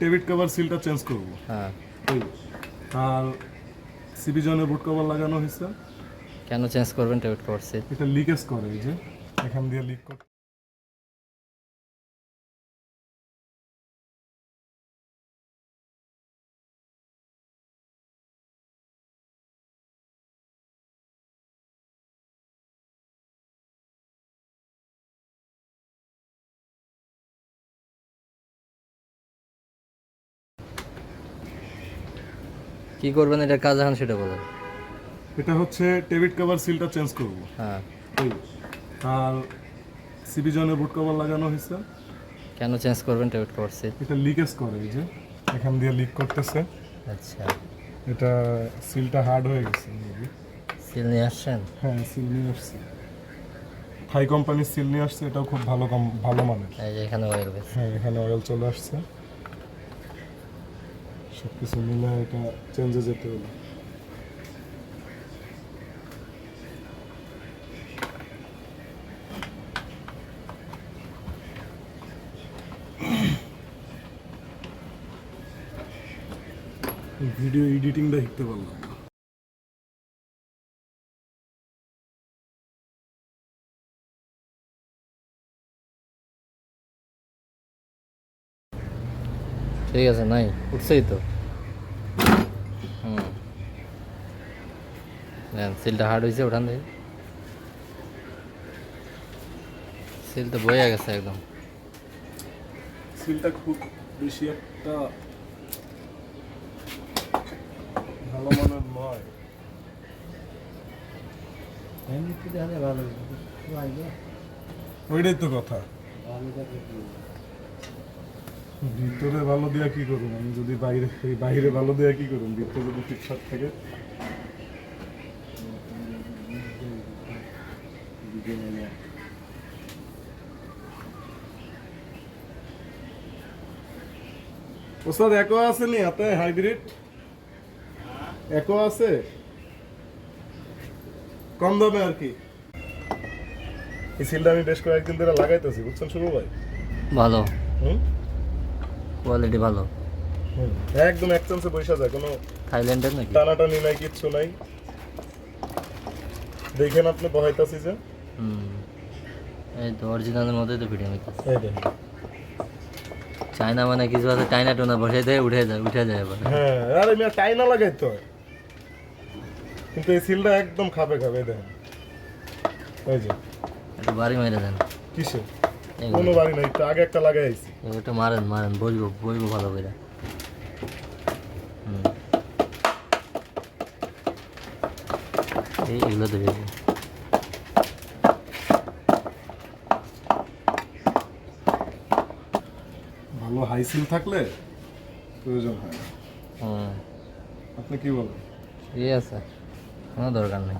টেবিট cover সিলটা change করব। হ্যাঁ। আর CB জনের বুট কভার লাগানো হয়েছে। কেন চেঞ্জ করবেন টেবিট কভার সিল এটা লিকেজ করে এই যে এখান দিয়ে লিক করে কি করবেন এটা কাজ এখন সেটা বলেন এটা হচ্ছে টেবিট কভার সিলটা চেঞ্জ করব। হ্যাঁ। আর সিবি জনের বুট কভার লাগানো হয়েছে। কেন চেঞ্জ করবেন টেবিট কভার সিট এটা লিকেজ করে এই যে এখান দিয়ে লিক করতেছে। আচ্ছা। এটা সিলটা হার্ড হয়ে গেছে সিল নিয়ে আসছেন? হ্যাঁ সিল নিয়ে আসছে। থাই কোম্পানির সিল নিয়ে আসছে এটাও খুব ভালো ভালো মানের। এই যে এখানে গেছে হ্যাঁ এখানে অয়েল চলে আসছে। সব কিছু মিলে এটা চেঞ্জে যেতে হলো ভিডিও এডিটিংটা শিখতে পারলাম। ঠিক আছে নাই উঠছেই তো। হুম। সিলটা হার্ড হয়েছে ওঠান দেখি। সিল তো বয়ে গেছে একদম। সিলটা খুব বেশি একটা ভালো মানের নয়। ওইটাই তো কথা। ভিতরে ভালো দেওয়া কি করুন আমি যদি বাইরে এই বাইরে ভালো দেওয়া কি করুন ভিতরে যদি ঠিকঠাক থাকে। ওস্তাদ একো আছে নি হাতে? হাইব্রিড? একো আছে? কম দামে আর কি? এই সিলটা আমি বেশ কয়েকদিন ধরে লাগাইতেছি। বুঝছেন শুরু ভাই? ভালো। হুম? কোয়ালিটি ভালো। একদম এক চান্সে বসে যায় কোনো থাইল্যান্ডের নাকি? টানাটানি নাই কিচ্ছু নাই। দেখেন আপনি বহাইতাছি যে হুম। এই তো অরিজিনালের মধ্যেই তো ভিডিও নিতে এই দেখেন। চায়না মানে কিছু আছে চায়না টোনা বসে দেয় উঠে যায় উঠে যায় আবার হ্যাঁ আরে মিয়া টাইনা লাগাইতে হয় কিন্তু এই সিলটা একদম খাবে খাবে দেখেন। এই যে। একটু বাড়ি মেরে দেন। কিসে কোনো বাড়ি নাই একটু আগে একটা লাগাই আইছি। একটু মারেন মারেন বলব বলব ভালো করে হুম। এই এগুলো তো বেশি। ভালো হাই সিল থাকলে প্রয়োজন হয় না। হুম। আপনি কি বলেন? ঠিক আছে কোনো দরকার নেই।